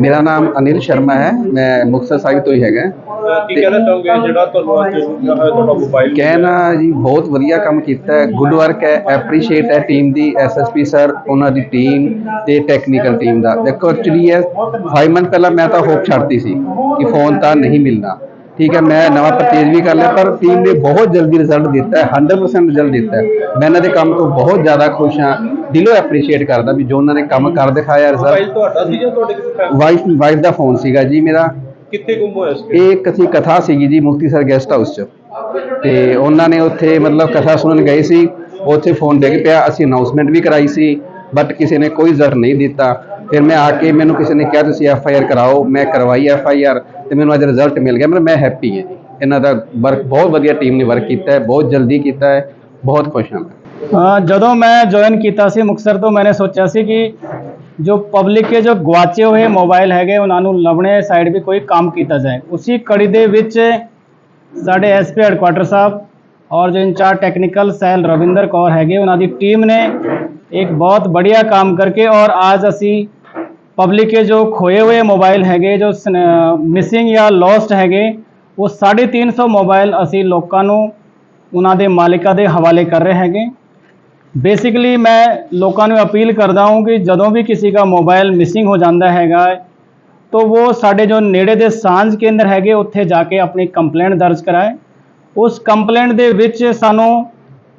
ਮੇਰਾ ਨਾਮ ਅਨਿਲ ਸ਼ਰਮਾ ਹੈ ਮੈਂ ਮੁਕਤਸਰ ਸਾਹਿਬ ਤੋਂ ਹੀ ਹੈਗਾ। ਕੀ ਕਹਿਣਾ ਚਾਹੋਗੇ ਜਿਹੜਾ ਤੁਹਾਨੂੰ ਅੱਜ ਤੁਹਾਡਾ ਮੋਬਾਈਲ ਕਹਿਣਾ ਜੀ ਬਹੁਤ ਵਧੀਆ ਕੰਮ ਕੀਤਾ ਹੈ ਗੁੱਡ ਵਰਕ ਹੈ ਐਪਰੀਸ਼ੀਏਟ ਹੈ ਟੀਮ ਦੀ ਐਸਐਸਪੀ ਸਰ ਉਹਨਾਂ ਦੀ ਟੀਮ ਤੇ ਟੈਕਨੀਕਲ ਟੀਮ ਦਾ। ਦੇਖੋ ਐਕਚੁਅਲੀ ਹੈ 5 ਮੰਥ ਪਹਿਲਾਂ ਮੈਂ ਤਾਂ ਹੋਪ ਛੱਡਤੀ ਸੀ ਕਿ ਫੋਨ ਤਾਂ ਨਹੀਂ ਮਿਲਣਾ। ਠੀਕ ਹੈ ਮੈਂ ਨਵਾਂ ਪਰਚੇਜ ਵੀ ਕਰ ਲਿਆ ਪਰ ਟੀਮ ਨੇ ਬਹੁਤ ਜਲਦੀ ਰਿਜ਼ਲਟ ਦਿੱਤਾ ਹੈ 100% ਰਿਜ਼ਲਟ ਦਿੱਤਾ ਹੈ। ਮੈਂ ਇਹਨਾਂ ਦੇ ਕੰਮ ਤੋਂ ਬਹੁਤ ਜ਼ਿਆਦਾ ਖੁਸ਼ ਹਾਂ ਦਿਲੋਂ ਐਪਰੀਸ਼ੀਏਟ ਕਰਦਾ ਵੀ ਜੋ ਉਹਨਾਂ ਨੇ ਕੰਮ ਕਰ ਦਿਖਾਇਆ ਰਿਜ਼ਲਟ ਤੁਹਾਡਾ ਸੀ ਜਾਂ ਤੁਹਾਡੇ ਕਿਸੇ ਫੈਮਿਲੀ ਵਾਈਫ ਵਾਈਫ ਦਾ ਫੋਨ ਸੀਗਾ ਜੀ ਮੇਰਾ। ਕਿੱਥੇ ਗੁੰਮ ਹੋਇਆ ਸੀ? ਇਹ ਇੱਕ ਅਸੀਂ ਕਥਾ ਸੀਗੀ ਜੀ ਮੁਕਤੀਸਰ ਗੈਸਟ ਹਾਊਸ 'ਚ। ਤੇ ਉਹਨਾਂ ਨੇ ਉੱਥੇ ਮਤਲਬ ਕਥਾ ਸੁਣਨ ਗਏ ਸੀ ਉੱਥੇ ਫੋਨ ਡਿੱਗ ਪਿਆ ਅਸੀਂ ਅਨਾਉਂਸਮੈਂਟ ਵੀ ਕਰਾਈ ਸੀ ਬਟ ਕਿਸੇ ਨੇ ਕੋਈ ਜ਼ਰ ਨਹੀਂ ਦਿੱਤਾ। ਫਿਰ ਮੈਂ ਆ ਕੇ ਮੈਨੂੰ ਕਿਸੇ ਨੇ ਕਿਹਾ, ਤੁਸੀਂ ਐਫ ਆਈ ਆਰ ਕਰਾਓ, ਮੈਂ ਕਰਵਾਈ ਐਫ ਆਈ ਆਰ ਤੇ ਮੈਨੂੰ ਅੱਜ ਰਿਜ਼ਲਟ ਮਿਲ ਗਿਆ। ਮਤਲਬ ਮੈਂ ਹੈਪੀ ਹਾਂ ਜੀ। ਇਹਨਾਂ ਦਾ ਵਰਕ ਬਹੁਤ ਵਧੀਆ ਟੀਮ ਨੇ ਵਰਕ ਕੀਤਾ ਹੈ, ਬਹੁਤ ਜਲਦੀ ਕੀਤਾ ਹੈ, ਬਹੁਤ ਖੁਸ਼ ਹਾਂ ਮੈਂ। ਜਦੋਂ ਮੈਂ ਜੁਆਇਨ ਕੀਤਾ ਸੀ ਮੁਕਤਸਰ ਤੋਂ ਮੈंने ਸੋਚਿਆ ਸੀ ਕਿ ਜੋ ਪਬਲਿਕ ਕੇ ਜੋ ਗਵਾਚੇ ਹੋਏ ਮੋਬਾਈਲ ਹੈਗੇ, ਉਹਨਾਂ ਨੂੰ ਲੱਭਣੇ ਸਾਈਡ ਵੀ ਕੋਈ ਕੰਮ ਕੀਤਾ ਜਾਏ। ਉਸੇ ਕੜੀ ਦੇ ਵਿੱਚ ਸਾਡੇ ਐਸਪੀ ਹੈਡਕੁਆਟਰ ਸਾਹਿਬ ਔਰ ਜੋ incharge technical cell Ravinder Kaur ਹੈਗੇ, ਉਹਨਾਂ ਦੀ ਟੀਮ ਨੇ ਇੱਕ ਬਹੁਤ ਬੜੀਆ ਕੰਮ ਕਰਕੇ ਔਰ ਅੱਜ ਅਸੀਂ ਪਬਲਿਕ ਕੇ ਜੋ ਖੋਏ ਹੋਏ ਮੋਬਾਈਲ ਹੈਗੇ, ਜੋ ਮਿਸਿੰਗ ਜਾਂ ਲੋਸਟ ਹੈਗੇ, ਉਹ 350 ਮੋਬਾਈਲ ਅਸੀਂ ਲੋਕਾਂ ਨੂੰ ਉਹਨਾਂ ਦੇ ਮਾਲਿਕਾਂ ਦੇ ਹਵਾਲੇ ਕਰ ਰਹੇ ਹੈਗੇ। ਬੇਸਿਕਲੀ ਮੈਂ ਲੋਕਾਂ ਨੂੰ ਅਪੀਲ ਕਰਦਾ ਹਾਂ ਕਿ ਜਦੋਂ ਵੀ ਕਿਸੇ ਦਾ ਮੋਬਾਈਲ ਮਿਸਿੰਗ ਹੋ ਜਾਂਦਾ ਹੈਗਾ, ਤਾਂ ਉਹ ਸਾਡੇ ਜੋ ਨੇੜੇ ਦੇ ਸਾਂਝ ਕੇਂਦਰ ਹੈਗੇ, ਉੱਥੇ ਜਾ ਕੇ ਆਪਣੀ ਕੰਪਲੇਂਟ ਦਰਜ ਕਰਾਏ। ਉਸ ਕੰਪਲੇਂਟ ਦੇ ਵਿੱਚ ਸਾਨੂੰ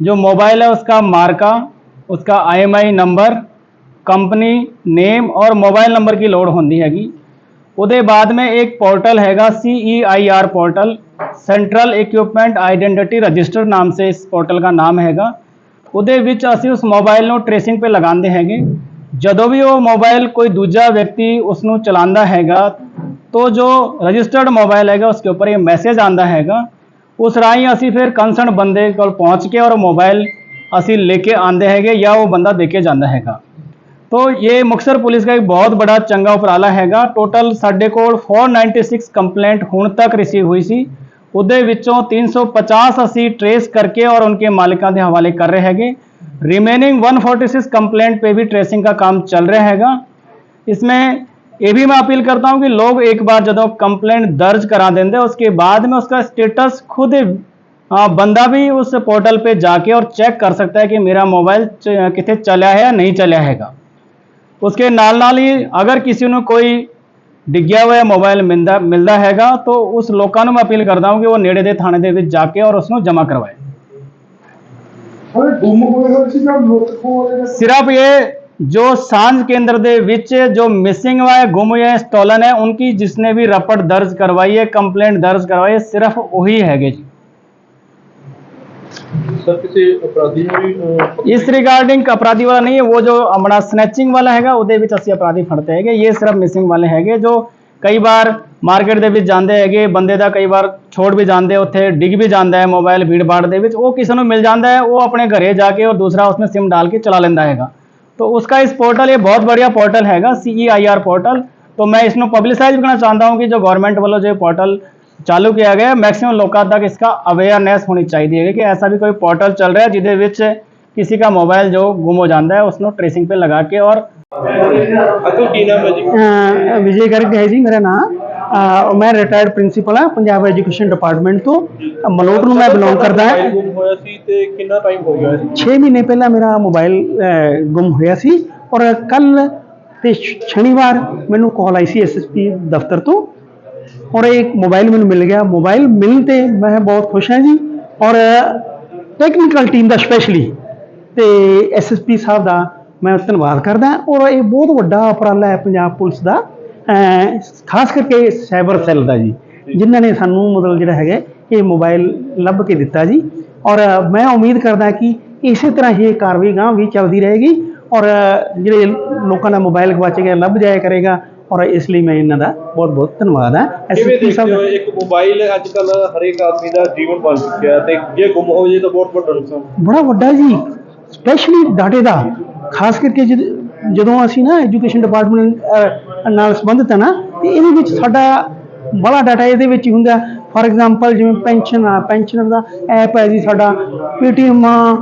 ਜੋ ਮੋਬਾਈਲ ਹੈ ਉਸका ਮਾਰਕਾ ਉਸका ਆਈਐਮਆਈ ਨੰਬਰ ਕੰਪਨੀ ਨੇਮ ਔਰ ਮੋਬਾਈਲ ਨੰਬਰ ਕੀ ਲੋਡ ਹੁੰਦੀ ਹੈਗੀ। ਉਹਦੇ ਬਾਅਦ ਮੈਂ ਇੱਕ ਪੋਰਟਲ ਹੈਗਾ CEIR portal central equipment identity register ਨਾਮ ਸੇ ਇਸ ਪੋਰਟਲ ਦਾ ਨਾਮ ਹੈਗਾ। ਉਹਦੇ ਵਿੱਚ ਅਸੀਂ ਉਸ ਮੋਬਾਈਲ ਨੂੰ ਟ੍ਰੇਸਿੰਗ 'ਤੇ ਲਗਾਉਂਦੇ ਹੈਗੇ। ਜਦੋਂ ਵੀ ਉਹ ਮੋਬਾਈਲ ਕੋਈ ਦੂਜਾ ਵਿਅਕਤੀ ਉਸ ਨੂੰ ਚਲਾਉਂਦਾ ਹੈਗਾ, ਤੋ ਜੋ ਰਜਿਸਟਰਡ ਮੋਬਾਈਲ ਹੈਗਾ, ਉਸਕੇ ਉੱਪਰ ਇਹ ਮੈਸੇਜ ਆਂਦਾ ਹੈਗਾ। ਉਸ ਰਾਹੀਂ ਅਸੀਂ ਫਿਰ ਕੰਸਰਨ ਬੰਦੇ ਕੋਲ ਪਹੁੰਚ ਕੇ ਔਰ ਮੋਬਾਈਲ ਅਸੀਂ ਲੈ ਕੇ ਆਂਦੇ ਹੈਗੇ ਜਾਂ ਉਹ ਬੰਦਾ ਦੇ ਕੇ ਜਾਂਦਾ ਹੈਗਾ। तो ये मुक्सर पुलिस का एक बहुत बड़ा चंगा उपराला हैगा। टोटल साढ़े को फोर नाइनटी सिक्स कंप्लेंट हूँ तक रिसीव हुई ਹੋਈ उद्दे तीन सौ पचास असी ट्रेस करके और उनके मालिका के हवाले कर रहे हैं रिमेनिंग 146 कंप्लेंट पर भी ट्रेसिंग का काम चल रहा हैगा। इसमें ये भी मैं अपील करता हूँ कि लोग एक बार जो कंप्लेंट दर्ज करा देंगे उसके बाद में उसका स्टेटस खुद हाँ, बंदा भी उस पोर्टल पर जाके और चेक कर सकता है कि मेरा मोबाइल कितने चलया है या नहीं चलया हैगा। उसके नाल नाल ही अगर ਕਿਸੇ ਨੂੰ ਕੋਈ ਡਿੱਗਿਆ ਹੋਇਆ ਮੋਬਾਈਲ ਮਿਲਦਾ ਮਿਲਦਾ ਹੈਗਾ ਤਾਂ ਉਸ ਲੋਕਾਂ ਨੂੰ ਮੈਂ ਅਪੀਲ ਕਰਦਾ ਹਾਂ ਕਿ ਉਹ ਨੇੜੇ ਦੇ ਥਾਣੇ ਦੇ ਵਿੱਚ ਜਾ ਕੇ ਔਰ ਉਸ ਨੂੰ ਜਮ੍ਹਾਂ ਕਰਵਾਏ ਸਾਰੇ ਗੁੰਮ ਹੋਏ ਹੋਏ ਸੀ ਜਾਂ ਲੁੱਟ ਖੋਹ ਵਾਲੇ सिर्फ ये जो सांझ केंद्र ਦੇ ਵਿੱਚ ਜੋ ਮਿਸਿੰਗ हुआ है गुम हुए हैं स्टोलन है उनकी जिसने भी रपट दर्ज करवाई है कंप्लेंट दर्ज करवाई है सिर्फ वही इस रिगार्डिंग अपराधी वाला नहीं है वो जो हमारा स्नैचिंग वाला है ਉਹਦੇ ਵਿੱਚ ਅਸੀਂ ਅਪਰਾਧੀ ਫੜਦੇ ਹੈਗੇ ਇਹ ਸਿਰਫ ਮਿਸਿੰਗ ਵਾਲੇ ਹੈਗੇ ਜੋ ਕਈ ਵਾਰ ਮਾਰਕੀਟ ਦੇ ਵਿੱਚ ਜਾਂਦੇ ਹੈਗੇ ਬੰਦੇ ਦਾ ਕਈ ਵਾਰ ਛੋੜ ਵੀ ਜਾਂਦੇ ਉੱਥੇ ਡਿੱਗ ਵੀ ਜਾਂਦਾ ਹੈ ਮੋਬਾਈਲ ਭੀੜਬਾੜ ਦੇ ਵਿੱਚ ਉਹ ਕਿਸੇ ਨੂੰ ਮਿਲ ਜਾਂਦਾ ਹੈ ਉਹ ਆਪਣੇ ਘਰੇ ਜਾ डाल के चला ਲੈਂਦਾ है तो उसका इस पोर्टल ये बहुत बढ़िया पोर्टल हैगा सी ई आई आर पोर्टल तो मैं इसमें पब्लिसाइज करना चाहता हूँ कि जो गवर्नमेंट वालों जो पोर्टल चालू किया गया है मैक्सिमम लोगों तक इसका अवेयरनेस होनी चाहिए कि ऐसा भी कोई पोर्टल चल रहा है जिदे विच किसी का मोबाइल जो गुम हो जाता है उसको ट्रेसिंग पे लगा के और ਵਿਜੇ ਗਰਗ ਹੈ ਜੀ ਮੇਰਾ ਨਾਮ। ਮੈਂ ਰਿਟਾਇਰਡ ਪ੍ਰਿੰਸੀਪਲ ਹਾਂ ਪੰਜਾਬ ਐਜੂਕੇਸ਼ਨ ਡਿਪਾਰਟਮੈਂਟ ਤੋਂ। ਮਲੋਟ ਨੂੰ ਮੈਂ ਬਿਲੋਂਗ ਕਰਦਾ ਹਾਂ। ਗੁੰਮ ਹੋਇਆ ਸੀ ਤੇ ਕਿੰਨਾ ਟਾਈਮ ਹੋ ਗਿਆ 6 ਮਹੀਨੇ ਪਹਿਲਾਂ ਮੇਰਾ ਮੋਬਾਈਲ ਗੁੰਮ ਹੋਇਆ ਸੀ। ਔਰ ਕੱਲ ਤੇ ਸ਼ਨੀਵਾਰ ਮੈਨੂੰ ਕਾਲ ਆਈ ਸੀ ਐਸਐਸਪੀ ਦਫ਼ਤਰ ਤੋਂ। ਔਰ ਇਹ ਮੋਬਾਈਲ ਮੈਨੂੰ ਮਿਲ ਗਿਆ। ਮੋਬਾਈਲ ਮਿਲਣ ਤੇ ਮੈਂ ਬਹੁਤ ਖੁਸ਼ ਹਾਂ ਜੀ। ਔਰ ਟੈਕਨੀਕਲ ਟੀਮ ਦਾ ਸਪੈਸ਼ਲੀ ਤੇ ਐਸਐਸਪੀ ਸਾਹਿਬ ਦਾ ਮੈਂ ਧੰਨਵਾਦ ਕਰਦਾ ਔਰ ਇਹ ਬਹੁਤ ਵੱਡਾ ਉਪਰਾਲਾ ਹੈ ਪੰਜਾਬ ਪੁਲਿਸ ਦਾ। ਖਾਸ ਕਰਕੇ ਸਾਈਬਰ ਸੈੱਲ ਦਾ ਜੀ, ਜਿਨ੍ਹਾਂ ਨੇ ਸਾਨੂੰ ਮਤਲਬ ਜਿਹੜਾ ਹੈਗਾ ਇਹ ਮੋਬਾਈਲ ਲੱਭ ਕੇ ਦਿੱਤਾ ਜੀ। ਔਰ, ਮੈਂ ਉਮੀਦ ਕਰਦਾ ਕਿ ਇਸੇ ਤਰ੍ਹਾਂ ਹੀ ਇਹ ਕਾਰਵਾਈ ਗਾਂ ਵੀ ਚੱਲਦੀ ਰਹੇਗੀ। ਔਰ, ਜਿਹੜੇ ਲੋਕਾਂ ਦਾ ਮੋਬਾਈਲ ਗਵਾਚ ਗਿਆ ਲੱਭ ਜਾਇਆ ਕਰੇਗਾ। ਔਰ ਇਸ ਲਈ ਮੈਂ ਇਹਨਾਂ ਦਾ ਬਹੁਤ ਬਹੁਤ ਧੰਨਵਾਦ ਹਾਂ। ਕਿਵੇਂ ਦੇਖਦੇ ਹੋ? ਇੱਕ ਮੋਬਾਈਲ ਅੱਜ ਕੱਲ ਹਰੇਕ ਆਦਮੀ ਦਾ ਜੀਵਨ ਬਣ ਚੁੱਕਿਆ ਹੈ ਤੇ ਜੇ ਗੁੰਮ ਹੋ ਜੇ ਤਾਂ ਬਹੁਤ ਵੱਡਾ ਨੁਕਸਾਨ। ਬੜਾ ਵੱਡਾ ਜੀ ਸਪੈਸ਼ਲੀ ਡਾਟੇ ਦਾ। ਖਾਸ ਕਰਕੇ ਜਦ- ਜਦੋਂ ਅਸੀਂ ਨਾ ਐਜੂਕੇਸ਼ਨ ਡਿਪਾਰਟਮੈਂਟ ਨਾਲ ਸੰਬੰਧਿਤ ਹੈ ਨਾ ਤੇ ਇਹਦੇ ਵਿੱਚ ਸਾਡਾ ਬੜਾ ਡਾਟਾ ਇਹਦੇ ਵਿੱਚ ਹੀ ਹੁੰਦਾ। ਫਾਰ ਐਗਜ਼ਾਮਪਲ ਜਿਵੇਂ ਪੈਨਸ਼ਨ ਆ ਪੈਨਸ਼ਨ ਦਾ ਐਪ ਹੈ ਜੀ ਸਾਡਾ ਪੇਟੀਐਮ ਆ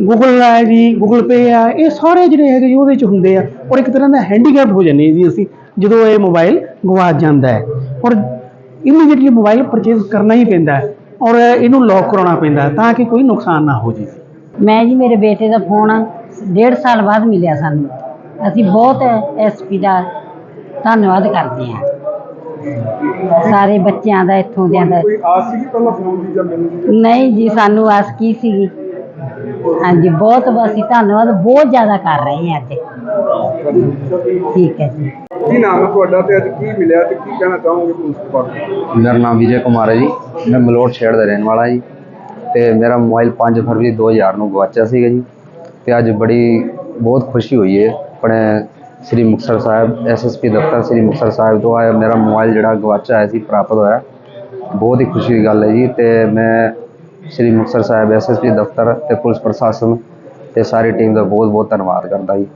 ਗੂਗਲ ਹੈ ਜੀ ਗੂਗਲ ਪੇ ਆ ਇਹ ਸਾਰੇ ਜਿਹੜੇ ਹੈਗੇ ਜੀ ਉਹਦੇ ਵਿੱਚ ਹੁੰਦੇ ਆ। ਔਰ ਇੱਕ ਤਰ੍ਹਾਂ ਦਾ ਹੈਂਡੀਕੈਪ ਹੋ ਜਾਂਦੇ ਜੀ ਅਸੀਂ। ਜਦੋਂ ਇਹ ਮੋਬਾਈਲ ਗਵਾ ਜਾਂਦਾ ਹੈ ਔਰ ਇਮੀਡੀਏਟਲੀ ਮੋਬਾਈਲ ਪਰਚੇਜ਼ ਕਰਨਾ ਹੀ ਪੈਂਦਾ ਹੈ ਔਰ ਇਹਨੂੰ ਲੌਕ ਕਰਾਉਣਾ ਪੈਂਦਾ ਹੈ ਤਾਂ ਕਿ ਕੋਈ ਨੁਕਸਾਨ ਨਾ ਹੋ ਜਾਵੇ ਮੈਂ ਜੀ ਮੇਰੇ ਬੇਟੇ ਦਾ ਫੋਨ ਡੇਢ ਸਾਲ ਬਾਅਦ ਮਿਲਿਆ ਸਾਨੂੰ। ਅਸੀਂ ਬਹੁਤ ਐਸਪੀ ਦਾ ਧੰਨਵਾਦ ਕਰਦੇ ਹਾਂ। ਸਾਰੇ ਬੱਚਿਆਂ ਦਾ ਇੱਥੋਂ ਦਿਆਂ ਦਾ। ਕੋਈ ਆਸ ਸੀ ਕਿ ਪਹਿਲਾਂ ਫੋਨ ਦੀ ਜਾਂ ਮਿਲਣ ਦੀ ਨਹੀਂ ਜੀ ਸਾਨੂੰ ਆਸ ਕੀ ਸੀਗੀ? ਹਾਂਜੀ ਬਹੁਤ ਅਸੀਂ ਧੰਨਵਾਦ ਬਹੁਤ ਜ਼ਿਆਦਾ ਕਰ ਰਹੇ ਹਾਂ ਅੱਜ। ਠੀਕ ਹੈ ਜੀ। ਕੀ ਨਾਮ ਹੈ ਤੁਹਾਡਾ ਤੇ ਅੱਜ ਕੀ ਮਿਲਿਆ ਤੇ ਕੀ ਕਹਿਣਾ ਚਾਹੋਗੇ ਪੁਲਿਸ ਡਿਪਾਰਟਮੈਂਟ ਮੇਰਾ ਨਾਮ ਵਿਜੇ ਕੁਮਾਰ ਹੈ ਜੀ। ਮੈਂ ਮਲੋਟ ਸ਼ਹਿਰ ਦਾ ਰਹਿਣ ਵਾਲਾ ਜੀ। ਤੇ ਮੇਰਾ ਮੋਬਾਈਲ 5 ਫਰਵਰੀ 2000 ਨੂੰ ਗਵਾਚਿਆ ਸੀਗਾ ਜੀ। ਤੇ ਅੱਜ ਬੜੀ, ਬਹੁਤ ਖੁਸ਼ੀ ਹੋਈ ਹੈ। ਆਪਣੇ ਸ੍ਰੀ ਮੁਕਤਸਰ ਸਾਹਿਬ ਐਸਐਸਪੀ ਦਫ਼ਤਰ ਸ੍ਰੀ ਮੁਕਤਸਰ ਸਾਹਿਬ ਤੋਂ ਆਇਆ। ਮੇਰਾ ਮੋਬਾਈਲ ਜਿਹੜਾ ਗਵਾਚਿਆ ਹੋਇਆ ਸੀ, ਪ੍ਰਾਪਤ ਹੋਇਆ। ਬਹੁਤ ਹੀ ਖੁਸ਼ੀ ਦੀ ਗੱਲ ਹੈ ਜੀ। ਤੇ ਮੈਂ ਸ੍ਰੀ ਮੁਕਤਸਰ ਸਾਹਿਬ ਐਸਐਸਪੀ ਦਫ਼ਤਰ ਤੇ ਪੁਲਿਸ ਪ੍ਰਸ਼ਾਸਨ ਤੇ ਸਾਰੀ ਟੀਮ ਦਾ ਬਹੁਤ ਬਹੁਤ ਧੰਨਵਾਦ ਕਰਦਾ ਜੀ।